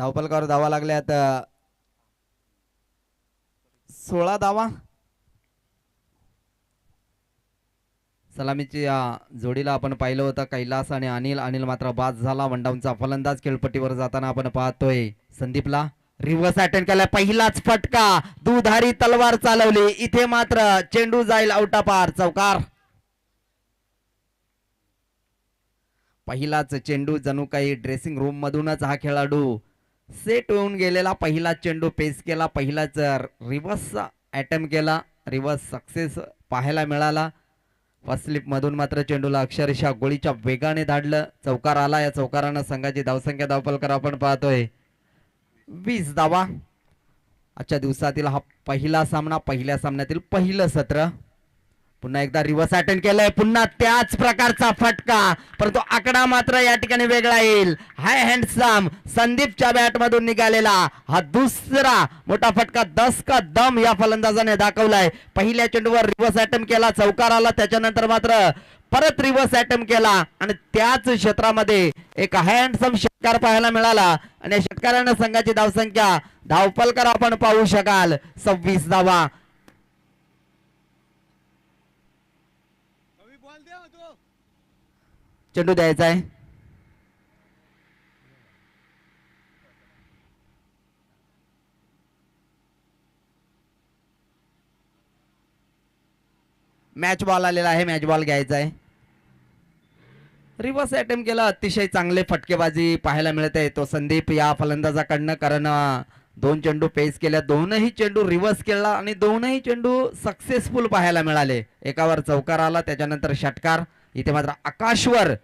धावपलकावर धावा लागल्यात सोळा धावा. सलामीची जोडीला आपण पाहिलं होतं कैलास आणि अनिल. अनिल मात्र बाद झाला. वनडाऊनचा फलंदाज खेळपट्टीवर जाताना आपण पाहतोय संदीपला. रिव्हर्स अटेंड केला. पहिलाच फटका. दुधारी तलवार चालवली. इथे मात्र चेंडू जाईल आउटापार चौकार. पहिलाच चेंडू जणू काही ड्रेसिंग रूम मधूनच हा खेळाडू सेट होऊन गेलेला पहिला चेंडू पेस केला. पहिलाच रिव्हर्स अटेम्प्ट केला. रिव्हर्स सक्सेस पाहायला मिळाला. फर्स्ट स्लिपमधून मात्र चेंडूला अक्षरशः गोळीच्या वेगाने धाडलं. चौकार आला. या चौकारानं संघाची धावसंख्या धावपलकर आपण पाहतोय. वीस धावा. आजच्या दिवसातील हा पहिला सामना पहिल्या सामन्यातील पहिलं सत्र. पुन्हा एकदा रिव्हर्स अटेंड केलंय. पुन्हा त्याच प्रकारचा फटका. परंतु आकडा मात्र या ठिकाणी वेगळा येईल. हाय हँडसम संदीपच्या बॅटमधून निघालेला हा दुसरा मोठा फटका दस का दम या फलंदाजाने दाखवलाय. पहिल्या चेंडूवर रिव्हर्स अटेम्प्ट केला चौकार आला. त्याच्यानंतर मात्र परत रिव्हर्स अटेम्प्ट केला आणि त्याच क्षेत्रामध्ये एक हँडसम षटकार पाहायला मिळाला. आणि या षटकारानं संघाची धावसंख्या धावपलकर आपण पाहू शकाल. सव्वीस धावा चेंडू द्यायचा आहे मॅच बॉल आलेला आहे मॅच बॉल घ्यायचा आहे. रिव्हर्स अटेम्प्ट केला अतिशय चांगले फटकेबाजी पाहायला मिळत. आहे तो संदीप या फलंदाजाकडनं कारण दोन चेंडू पेस केल्या दोनही चेंडू रिव्हर्स केला आणि दोनही चेंडू सक्सेसफुल पाहायला मिळाले. एकावर चौकार आला त्याच्यानंतर षटकार. इथे मात्र आकाशवर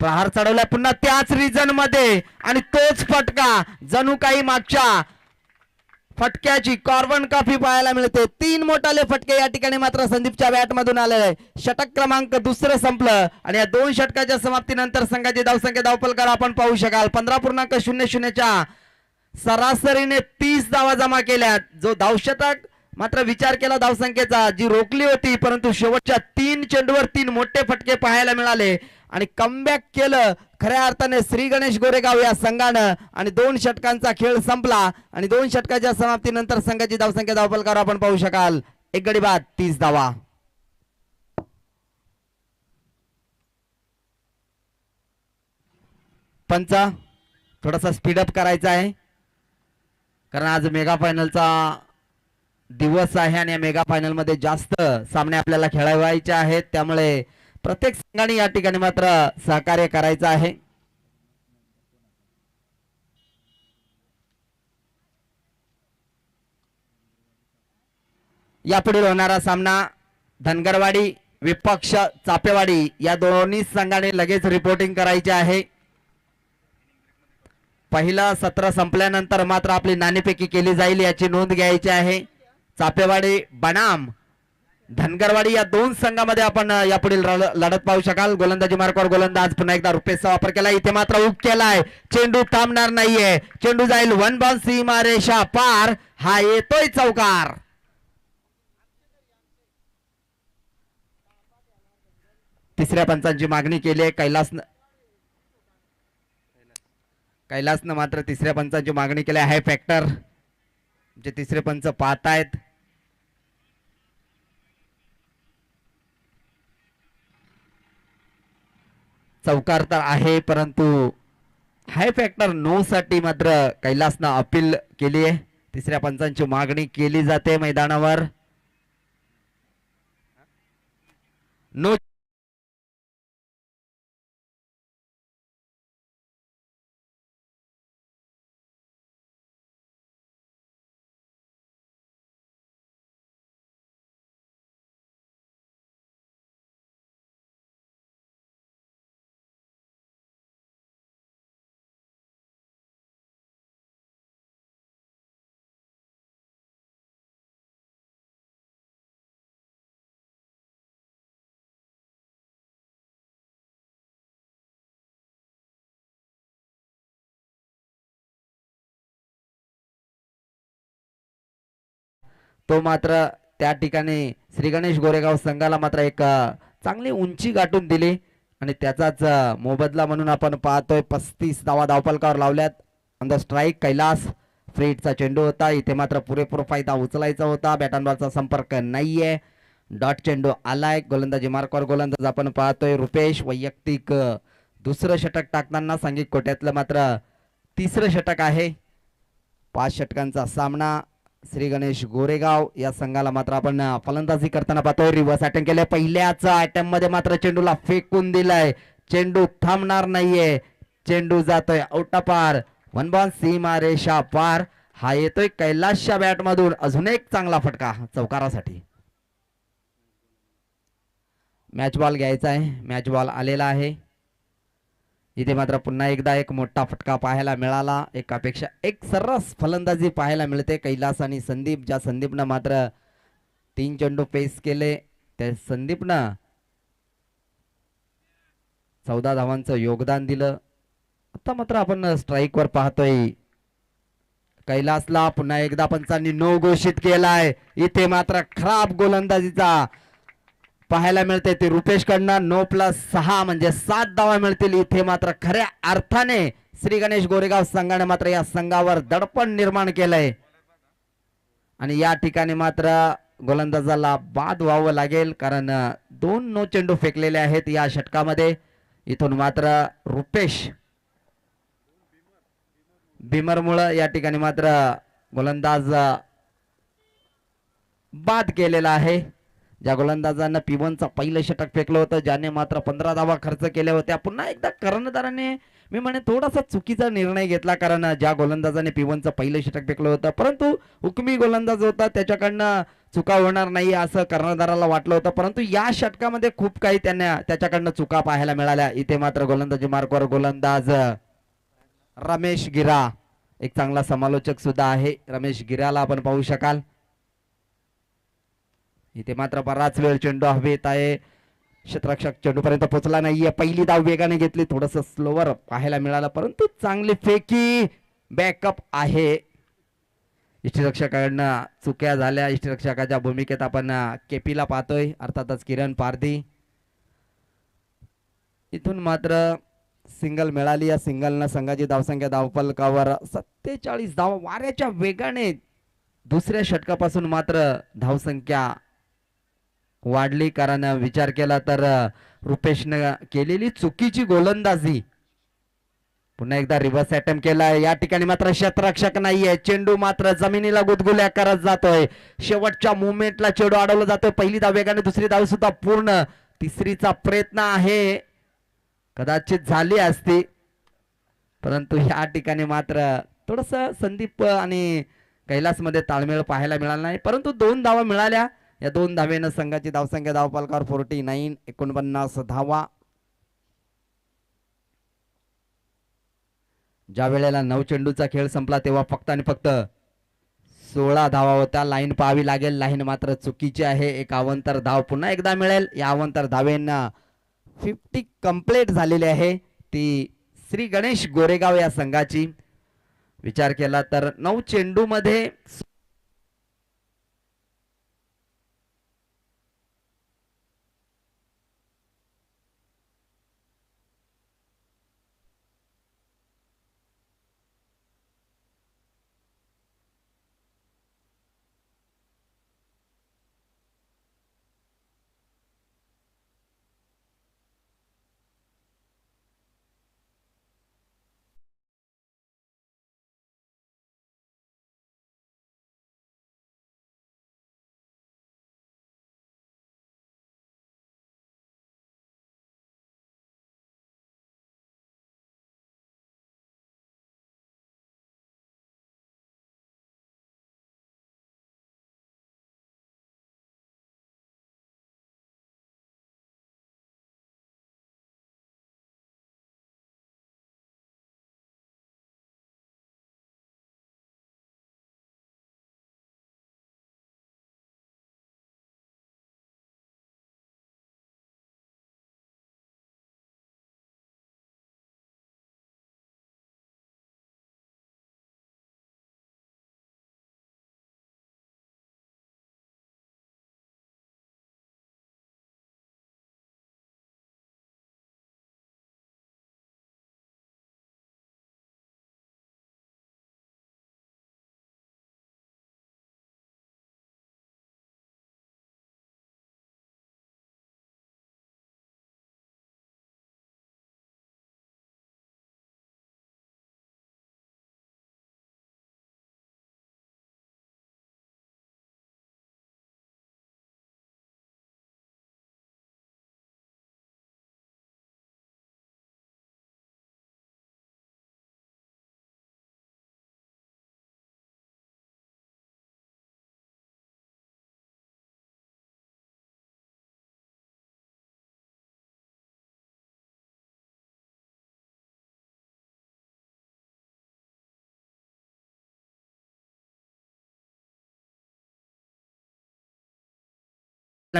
प्रहार चढवलाय. पुन्हा त्याच रिजनमध्ये आणि तोच फटका जणू काही मागच्या फटक्याची कॉर्बन कॉफी पाहायला मिळते. तीन मोठाले फटके या ठिकाणी मात्र संदीपच्या बॅट मधून आलेले आहे. षटक क्रमांक दुसरं संपलं आणि या दोन षटकाच्या समाप्तीनंतर संघाची धावसंख्या धावपलकर आपण पाहू शकाल. पंधरा पूर्णांक शून्य शून्यच्या सरासरीने तीस धावा जमा केल्यात. जो धावशतक मात्र विचार केला धावसंख्येचा जी रोखली होती परंतु शेवटच्या तीन चेंडूवर तीन मोठे फटके पाहायला मिळाले. आणि कमबॅक केलं खऱ्या अर्थाने श्री गणेश गोरेगाव या संघानं. आणि दोन षटकांचा खेळ संपला. आणि दोन षटकाच्या समाप्तीनंतर संघाची धावसंख्या धावपलकार आपण पाहू शकाल. एक गडी बाद तीस धावा. पंच थोडासा स्पीडअप करायचा आहे. कारण आज मेगा फायनलचा दिवस आहे आणि या मेगा फायनलमध्ये जास्त सामने आपल्याला खेळवायचे आहेत. त्यामुळे प्रत्येक संघाने या ठिकाणी मात्र सहकार्य करायचं आहे. यापुढील होणारा सामना धनगरवाडी विपक्ष चापेवाडी या दोन्ही संघाने लगेच रिपोर्टिंग करायची आहे. पहिलं सत्र संपल्यानंतर मात्र आपली नाणेफेकी केली जाईल याची नोंद घ्यायची आहे. सापेवाडी बनाम धनगरवाडी या दोन संघामध्ये आपण यापुढील लढत पाहू शकाल. गोलंदाजी मार्गावर गोलंदाज पुन्हा एकदा रुपेशचा वापर केला इथे मात्र उप केलाय. चेंडू थांबणार नाहीये. चेंडू जाईल वन बॉल सीमा रेषा पार. हा येतोय चौकार. तिसऱ्या पंचांची मागणी केली आहे. कैलास कैलासनं मात्र तिसऱ्या पंचांची मागणी केली आहे. फॅक्टर जे तिसरे पंच पाहतायत. चौकार तर आहे परंतु हाय फॅक्टर नो साठी मात्र कैलासनं अपील केली आहे. तिसऱ्या पंचांची मागणी केली जाते मैदानावर. नो तो मात्र त्या ठिकाणी श्री गणेश गोरेगाव संघाला मात्र एक चांगली उंची गाठून दिली. आणि त्याचाच मोबदला म्हणून आपण पाहतोय पस्तीस धावा धावपलकावर लावल्यात. On the strike Kailas. फ्रीटचा चेंडू होता. इथे मात्र पुरेपूर फायदा उचलायचा होता. बॅटनबॉलचा संपर्क नाहीये. डॉट चेंडू आलाय. गोलंदाजी मार्कवर गोलंदाज आपण पाहतोय. रुपेश वैयक्तिक दुसरं षटक टाकताना सांघिक कोट्यातलं मात्र तिसरं षटक आहे. पाच षटकांचा सामना. श्री गणेश गोरेगाव या संघाला मात्र आपण फलंदाजी करताना पाहतोय. रिव्हर्स अटेम्प केले पहिल्याच अटेम्पमध्ये मात्र चेंडूला फेकून दिलाय. चेंडू थांबणार नाहीये. चेंडू जातोय औटा पार वन बॉल सीमा रेषा पार. हा येतोय कैलासच्या बॅट मधून. अजून एक चांगला फटका चौकारासाठी. मॅच बॉल घ्यायचा आहे. मॅच बॉल आलेला आहे. इथे मात्र पुन्हा एकदा एक मोठा फटका पाहायला मिळाला. एकापेक्षा एक सर्रास फलंदाजी पाहायला मिळते. कैलास आणि संदीप ज्या संदीपनं मात्र तीन चेंडू पेस केले त्या संदीपनं चौदा धावांचं योगदान दिलं. आता मात्र आपण स्ट्राईकवर पाहतोय. कैलासला पुन्हा एकदा पंचांनी नो घोषित केलाय. इथे मात्र खराब गोलंदाजीचा पाहायला मिळते ते रुपेशकडनं. कडनं नो प्लस सहा म्हणजे सात धावा मिळतील. इथे मात्र खऱ्या अर्थाने श्री गणेश गोरेगाव संघाने मात्र या संघावर दडपण निर्माण केलंय. आणि या ठिकाणी मात्र गोलंदाजाला बाद व्हावं लागेल कारण दोन नो चेंडू फेकलेले आहेत या षटकामध्ये. इथून मात्र रुपेश भीमरमुळं या ठिकाणी मात्र गोलंदाज बाद केलेला आहे. ज्या गोलंदाजानं पिवनचा पहिलं षटक फेकलं होतं ज्याने मात्र पंधरा धावा खर्च केल्या होत्या पुन्हा एकदा कर्णधाराने मी म्हणे थोडासा चुकीचा निर्णय घेतला कारण ज्या गोलंदाजाने पिवनचं पहिलं षटक फेकलं होतं परंतु हुकमी गोलंदाज होता त्याच्याकडनं चुका होणार नाही असं कर्णधाराला वाटलं होतं परंतु या षटकामध्ये खूप काही त्यांना त्याच्याकडनं चुका पाहायला मिळाल्या. इथे मात्र गोलंदाजी मार्कवर गोलंदाज रमेश गिरा एक चांगला समालोचक सुद्धा आहे. रमेश गिराला आपण पाहू शकाल. इथे मात्र बराच वेळ चेंडू हवेत आहे. क्षेत्ररक्षक चेंडूपर्यंत पोहोचला नाहीये. पहिली धाव वेगाने घेतली. थोडस स्लोवर पाहायला मिळालं परंतु चांगली फेकी बॅकअप आहे. इष्टरक्षकाकडनं चुक्या झाल्या. इष्टरक्षकाच्या भूमिकेत आपण केपीला पाहतोय. अर्थातच किरण पारधी. इथून मात्र सिंगल मिळाली. या सिंगलनं संघाची धावसंख्या धावफलकावर सत्तेचाळीस धाव. वाऱ्याच्या वेगाने दुसऱ्या षटकापासून मात्र धावसंख्या वाढली. कारण विचार केला तर रुपेशनं केलेली चुकीची गोलंदाजी. पुन्हा एकदा रिव्हर्स अटेम्प्ट केलाय. या ठिकाणी मात्र क्षेत्ररक्षक नाहीये. चेंडू मात्र जमिनीला गुदगुल्या करत जातोय. शेवटच्या मुवमेंटला चेंडू अडवला जातोय. पहिली धाव वेगाने दुसरी धाव सुद्धा पूर्ण. तिसरीचा प्रयत्न आहे. कदाचित झाली असती. परंतु या ठिकाणी मात्र थोडस संदीप आणि कैलासमध्ये ताळमेळ पाहायला मिळाला नाही. परंतु दोन धावा मिळाल्या. या दोन धावेनं संघाची धावसंख्या धावपालकावर फोर्टी नाईन एकोणपन्नास धावा ज्या वेळेला नऊ चेंडूचा खेळ संपला तेव्हा फक्त आणि फक्त सोळा धावा होत्या. लाईन पाहावी लागेल. लाईन मात्र चुकीची आहे. एक अवंतर धाव पुन्हा एकदा मिळेल. या अवंतर धावेंना फिफ्टी कंप्लीट झालेली आहे. ती श्री गणेश गोरेगाव या संघाची. विचार केला तर नऊ चेंडू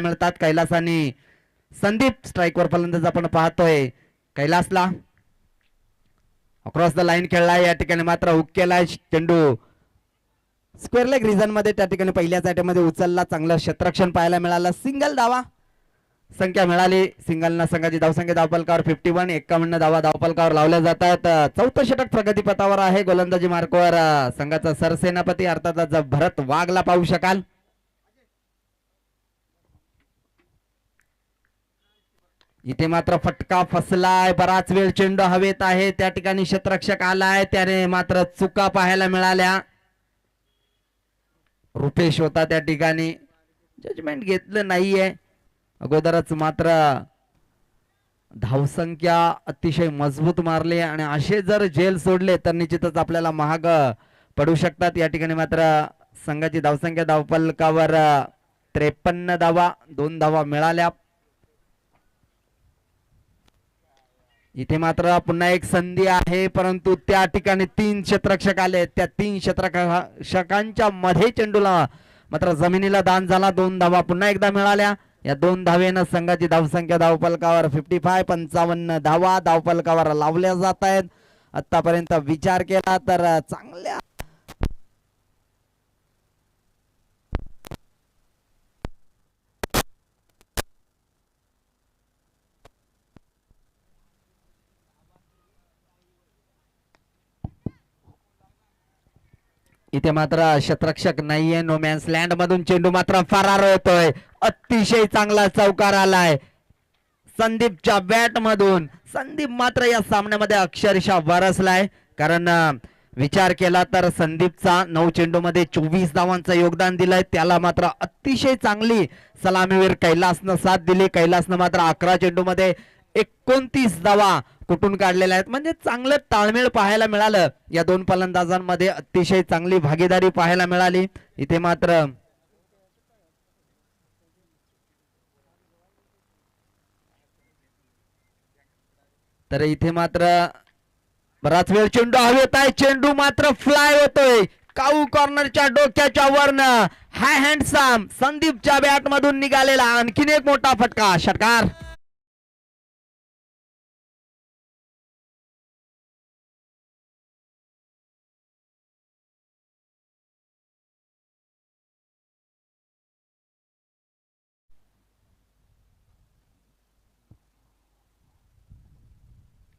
मिळतात कैलासाने. संदीप स्ट्राईकवर फलंदाज आपण पाहतोय. कैलासला अक्रॉस द लाईन खेळलाय या ठिकाणी मात्र हुक केला चेंडू. स्क्वेअर लेग रिझनमध्ये त्या ठिकाणी पहिल्याच मध्ये उचलला चांगलं क्षेत्रक्षण पाहायला मिळालं. सिंगल धावा. संख्या मिळाली. सिंगलना संघाची धावसंख्या धावपलकावर फिफ्टी वन एक्कावन्न धावा धावपलकावर लावल्या जात आहेत चौथं षटक प्रगतीपथावर आहे गोलंदाजी मार्कवर संघाचा सरसेनापती अर्थात भरत वाघला पाहू शकाल. इथे मात्र फटका फसलाय. बराच वेळ चेंडू हवेत आहे. त्या ठिकाणी क्षेत्ररक्षक आलाय. त्याने मात्र चुका पाहायला मिळाल्या. रुपेश होता त्या ठिकाणी. जजमेंट घेतलं नाहीये. अगोदरच मात्र धावसंख्या अतिशय मजबूत मारली आणि असे जर जेल सोडले तर निश्चितच आपल्याला महाग पडू शकतात. या ठिकाणी मात्र संघाची धावसंख्या धावपलकावर त्रेपन्न धावा दोन धावा मिळाल्या. इथे मात्र पुन्हा एक संधी आहे परंतु त्या ठिकाणी तीन क्षेत्रक्षक आले त्या तीन क्षेत्रक्षकांच्या मध्ये चेंडूला मात्र जमिनीला दान झाला. दोन धावा पुन्हा एकदा मिळाल्या. या दोन धावेनं संघाची धावसंख्या धावपलकावर फिफ्टी फाय पंचावन्न धावा धावपलकावर लावल्या जात आहेत. आतापर्यंत विचार केला तर चांगल्या इथे मात्र शत्रक्षक नाहीये. नोमॅन्स लँड मधून चेंडू मात्र फरार होतोय. अतिशय चांगला चौकार आलाय. संदीपच्या बॅट मधून. संदीप मात्र या सामन्यामध्ये अक्षरशः बरसलाय कारण विचार केला तर संदीपचा नऊ चेंडू मध्ये चोवीस धावांचं योगदान दिलंय. त्याला मात्र अतिशय चांगली सलामीवीर कैलासनं साथ दिली. कैलासनं मात्र अकरा चेंडू मध्ये एकोणतीस धावा कुठून काढलेल्या आहेत? म्हणजे चांगलं ताळमेळ पाहायला मिळालं. या दोन फलंदाजांमध्ये अतिशय चांगली भागीदारी पाहायला मिळाली. इथे मात्र तर इथे मात्र बराच वेळ चेंडू हवेत आहे. चेंडू मात्र फ्लाय होतोय. काऊ कॉर्नरच्या डोक्याच्या वरनं. हाय हँडसम संदीपच्या बॅट मधून निघालेला आणखीन एक मोठा फटका. षटकार.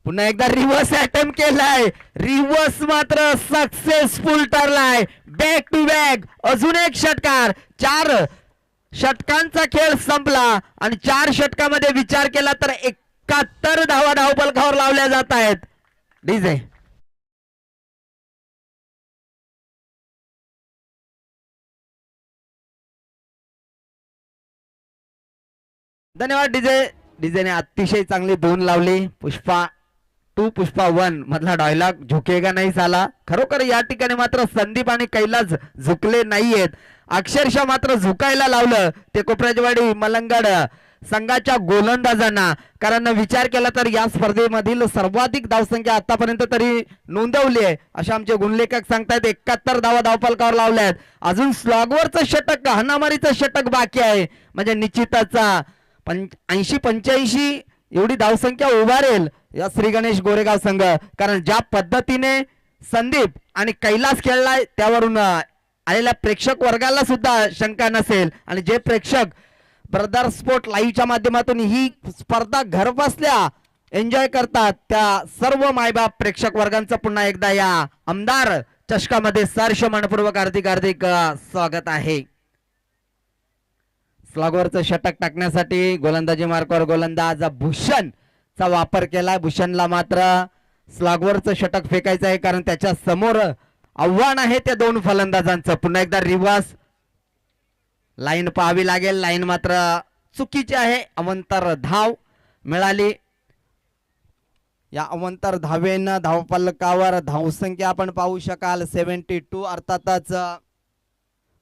पुन्हा एकदा रिव्हर्स अटेम्प्ट केलाय. रिव्हर्स मात्र सक्सेसफुल ठरलाय. बॅक टू बॅक अजून एक षटकार. चार षटकांचा खेळ संपला आणि चार षटकामध्ये विचार केला तर एकाहत्तर धावा धावपलकावर लावल्या जात आहेत. डीजे धन्यवाद डीजे डीजेने अतिशय चांगली धून लावली. पुष्पा टू पुष्पा वन मधला डायलॉग झुकेगा नाही झाला खरोखर या ठिकाणी मात्र संदीप आणि कैलास झुकले नाहीयेत. अक्षरशः मात्र झुकायला लावलं. ते कोपराजवाडी मलंगड संघाच्या गोलंदाजांना. कारण विचार केला तर या स्पर्धेमधील सर्वाधिक धावसंख्या आतापर्यंत तरी नोंदवली आहे. अशा आमचे गुणलेखक सांगतायत एकाहत्तर धावा धावपालकावर लावल्या आहेत अजून स्लॉगवरचं षटक हनामारीचं षटक बाकी आहे. म्हणजे निश्चितच पंच ऐंशी पंच्याऐंशी एवढी धावसंख्या उभारेल या श्री गणेश गोरेगाव संघ. कारण ज्या पद्धतीने संदीप आणि कैलास खेळलाय त्यावरून आलेल्या प्रेक्षक वर्गाला सुद्धा शंका नसेल. आणि जे प्रेक्षक ब्रदर स्पोर्ट लाईव्हच्या माध्यमातून ही स्पर्धा घर बसल्या एन्जॉय करतात त्या सर्व मायबाप प्रेक्षक वर्गांचं पुन्हा एकदा या आमदार चषकामध्ये सर्ष मनपूर्वक हार्दिक हार्दिक स्वागत आहे. स्लॉगवरचं षटक टाकण्यासाठी गोलंदाजी मार्गावर गोलंदाज भूषण चा वापर केला भूषणला मात्र स्लॉगवरचं षटक फेकायचं आहे कारण त्याच्यासमोर आव्हान आहे त्या दोन फलंदाजांचं. पुन्हा एकदा रिव्हर्स लाईन पाहावी लागेल. लाईन मात्र चुकीची आहे. अवंतर धाव मिळाली. या अवंतर धावेनं धावपलकावर धावसंख्या आपण पाहू शकाल. सेव्हन्टी टू अर्थातच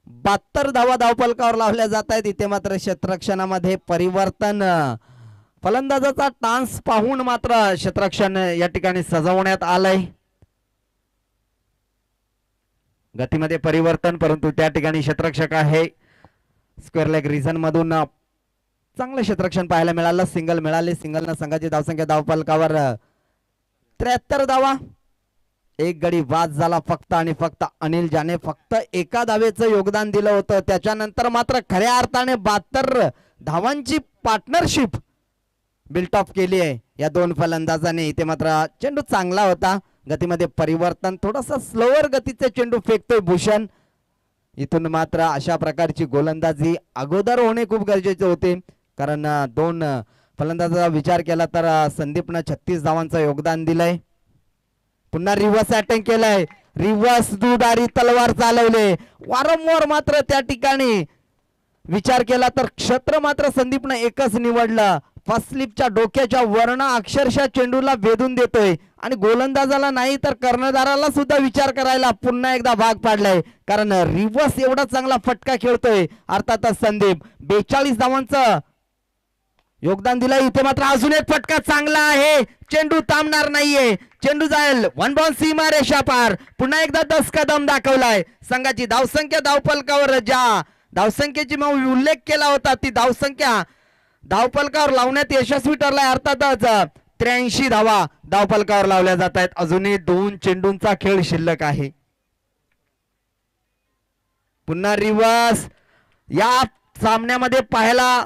बहात्तर धावा धावपलकावर लावल्या जात आहेत. इथे मात्र क्षेत्रक्षणामध्ये परिवर्तन. फलंदाजाचा टान्स पाहून मात्र क्षेत्रक्षण या ठिकाणी सजवण्यात आलंय. गतीमध्ये परिवर्तन परंतु त्या ठिकाणी क्षेत्रक्षक आहे. स्क्वेअर लेग रिझन मधून चांगलं क्षेत्रक्षण पाहायला मिळालं. सिंगल मिळाले. सिंगलनं संघाची धावसंख्या धावपलकावर त्र्याहत्तर धावा. एक गडी वाद झाला फक्त आणि फक्त अनिल ज्याने फक्त एका धावेचं योगदान दिलं होतं. त्याच्यानंतर मात्र खऱ्या अर्थाने बहात्तर धावांची पार्टनरशिप बिल्ट ऑफ केली आहे. या दोन फलंदाजाने. इथे मात्र चेंडू चांगला होता. गतीमध्ये परिवर्तन थोडासा स्लोअर गतीचे चेंडू फेकतोय भूषण. इथून मात्र अशा प्रकारची गोलंदाजी अगोदर होणे खूप गरजेचे होते. कारण दोन फलंदाजाचा विचार केला तर संदीपनं छत्तीस धावांचं योगदान दिलंय. पुन्हा रिव्हर्स अटॅक केलाय. रिव्हर्स दुधारी तलवार चालवले. वारंवार मात्र त्या ठिकाणी विचार केला तर क्षेत्र मात्र संदीपनं एकच निवडलं. फर्स्ट स्लिपच्या डोक्याच्या वर्ण अक्षरशः चेंडूला वेधून देतोय. आणि गोलंदाजाला नाही तर कर्णधाराला सुद्धा विचार करायला पुन्हा एकदा भाग पाडलाय. कारण रिव्हर्स एवढा चांगला फटका खेळतोय. अर्थातच संदीप बेचाळीस धावांचं योगदान दिलंय. इथे मात्र अजून एक फटका चांगला आहे. चेंडू थांबणार नाहीये. चेंडू जाईल. वन बॉल सीमा रेषा पार. पुन्हा एकदा दस कदम दाखवलाय. संघाची धावसंख्या धावपलकावर ज्या धावसंख्येची मग उल्लेख केला होता ती धावसंख्या. धावपलकावर लावण्यात यशस्वी ठरलाय अर्थातच. त्र्याऐंशी धावा धावपलकावर लावल्या जात आहेत. अजूनही दोन चेंडूंचा खेळ शिल्लक आहे. पुन्हा रिवर्स. या सामन्यामध्ये पाहायला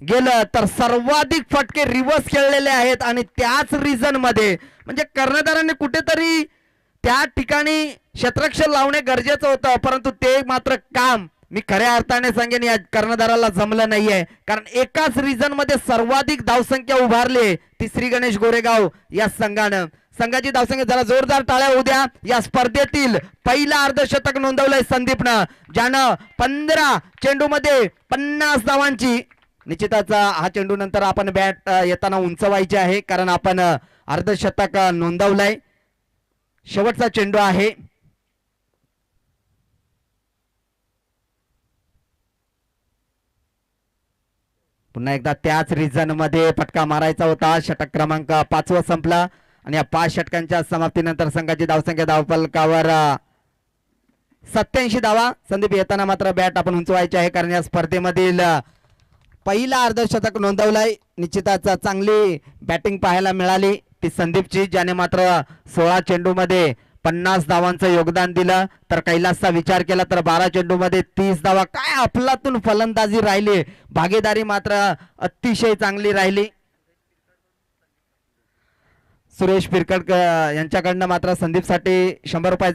गेलं तर सर्वाधिक फटके रिवर्स खेळलेले आहेत आणि त्याच रिझनमध्ये म्हणजे कर्णधाराने कुठेतरी त्या ठिकाणी क्षेत्रक्षर लावणे गरजेचं होतं परंतु ते मात्र काम. मी खऱ्या अर्थाने सांगेन या कर्णधाराला जमलं नाहीये. कारण एकाच रिझनमध्ये सर्वाधिक धावसंख्या उभारली ती श्री गणेश गोरेगाव या संघानं. संघाची धावसंख्या जरा जोरदार टाळ्या उद्या या स्पर्धेतील पहिला अर्धशतक नोंदवलंय संदीपनं ज्यानं पंधरा चेंडूमध्ये पन्नास धावांची निश्चितच हा चेंडू नंतर आपण बॅट येताना उंचवायची आहे कारण आपण अर्धशतक नोंदवलाय नोंदवलंय. शेवटचा चेंडू आहे. पुन्हा एकदा त्याच रिझनमध्ये फटका मारायचा होता. षटक क्रमांक पाचवा संपला. आणि या पाच षटकांच्या समाप्तीनंतर संघाची धावसंख्या धावफलकावर सत्याऐंशी धावा. संदीप येताना मात्र बॅट आपण उंचवायचे आहे कारण या स्पर्धेमधील पहिला अर्धशतक नोंदवलाय. निश्चितच चांगली बॅटिंग पाहायला मिळाली. ती संदीपची ज्याने मात्र सोळा चेंडूमध्ये पन्नास धावांचं योगदान दिलं. तर कैलासचा विचार केला तर बारा चेंडूमध्ये तीस धावा. काय अफलातून फलंदाजी राहिली? भागीदारी मात्र अतिशय चांगली राहिली. सुरेश पिरकड यांच्याकडनं मात्र संदीपसाठी शंभर रुपये